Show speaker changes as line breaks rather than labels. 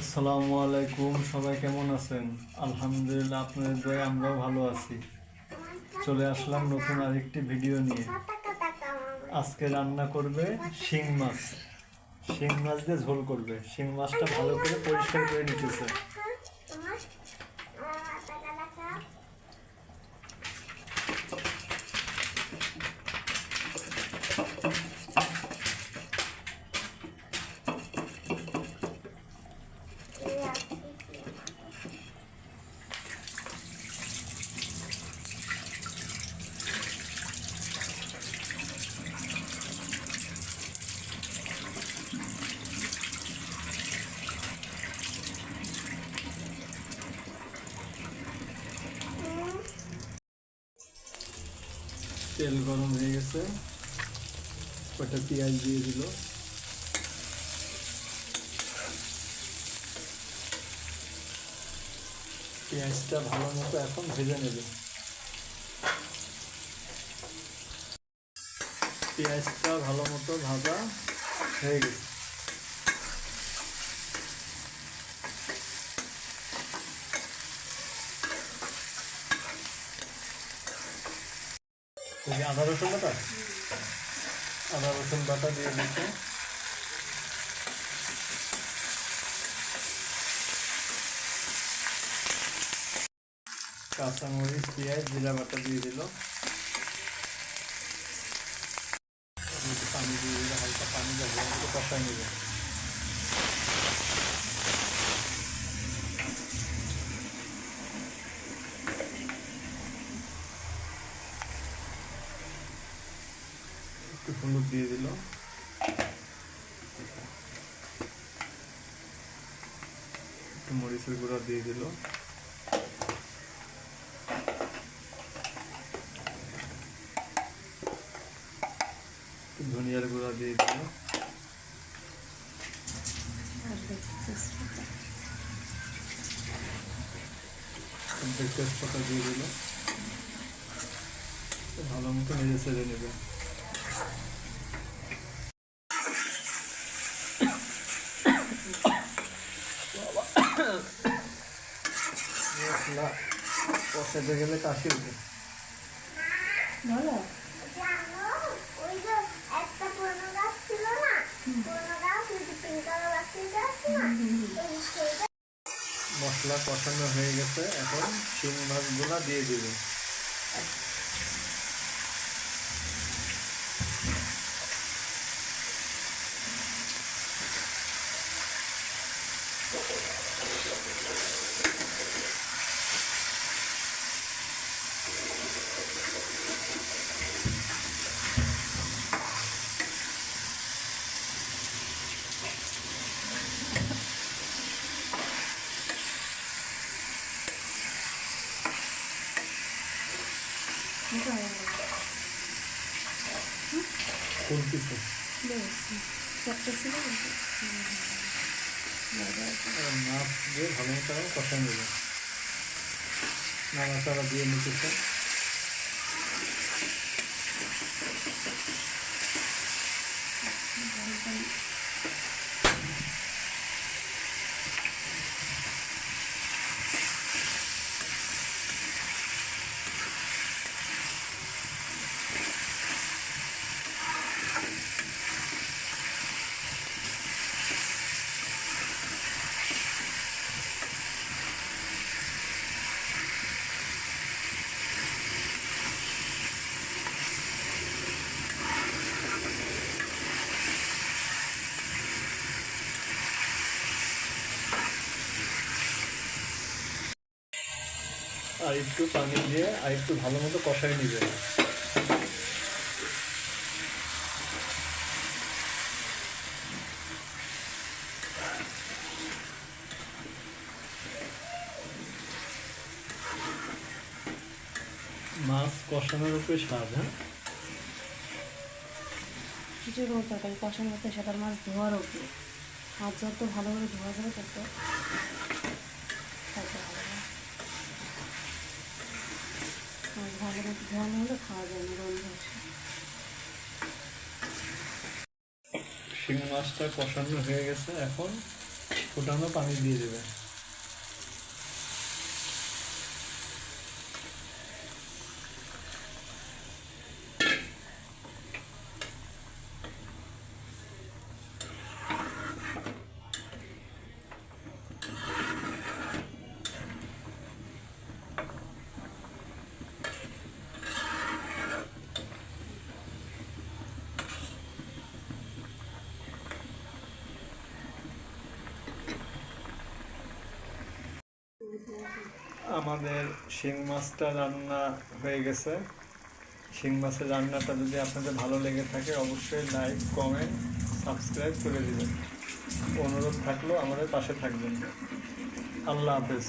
আসসালামু আলাইকুম, সবাই কেমন আছেন? আলহামদুলিল্লাহ, আপনাদের দয়ে আমরাও ভালো আছি। চলে আসলাম নতুন আরেকটি ভিডিও নিয়ে। আজকে রান্না করবে শিং মাছ। শিং মাছ দিয়ে ঝোল করবে। শিং মাছটা ভালো করে পরিষ্কার করে নিতেছে। তেল গরম হয়ে গেছে। কটা পেঁয়াজ দিয়ে দিল। পেঁয়াজটা ভালো মতো এখন ভেজে নেবে। পেঁয়াজটা ভালো মতো ভাজা হয়ে গেছে। যে আদা রসুন বাটা? আদা রসুন বাটা দিয়ে দিতে কাঁচামরিচ, পেঁয়াজ, জিরা বাটা দিয়ে দিল। পানি দিয়ে দিলে হালকা পানি যাবে কষাই নেবে একটু হলুদ দিয়ে দিল। একটু মরিচের গুঁড়া দিয়ে দিল। ধনিয়ার গুঁড়া দিয়ে দিল। তেজপাতা দিয়ে দিল। ভালো মতো নিজে সেরে নেবে। মশলা কষাতে গেলে কাশি উঠে মশলা কষানো হয়ে গেছে এখন শিং মাছগুলা দিয়ে দিবে। মাছ দিয়ে ভালো মতো কষাই নেবে নাড়াচাড়া দিয়ে নিতেছে আর একটু পানি দিয়ে আর একটু ভালো মতো কষাই নিবে। মাছ কষানোর উপরে স্বাদ হ্যাঁ?
কিছু কোনো তরকারি কষার মতো সেটা মাছ ধোয়ার উপরে। হাত যত ভালো করে ধোয়া যাবে, তত ভালো ভালো হলে, খাওয়া যায় না গন্ধ আসে
শিং মাছটা কষানো হয়ে গেছে, এখন ফুটানো পানি দিয়ে দেবে। আমাদের শিং মাছটা রান্না হয়ে গেছে। শিং মাছের রান্নাটা যদি আপনাদের ভালো লেগে থাকে, অবশ্যই লাইক কমেন্ট সাবস্ক্রাইব করে দেবেন। অনুরোধ থাকলেও আমাদের পাশে থাকবেন। আল্লাহ হাফেজ।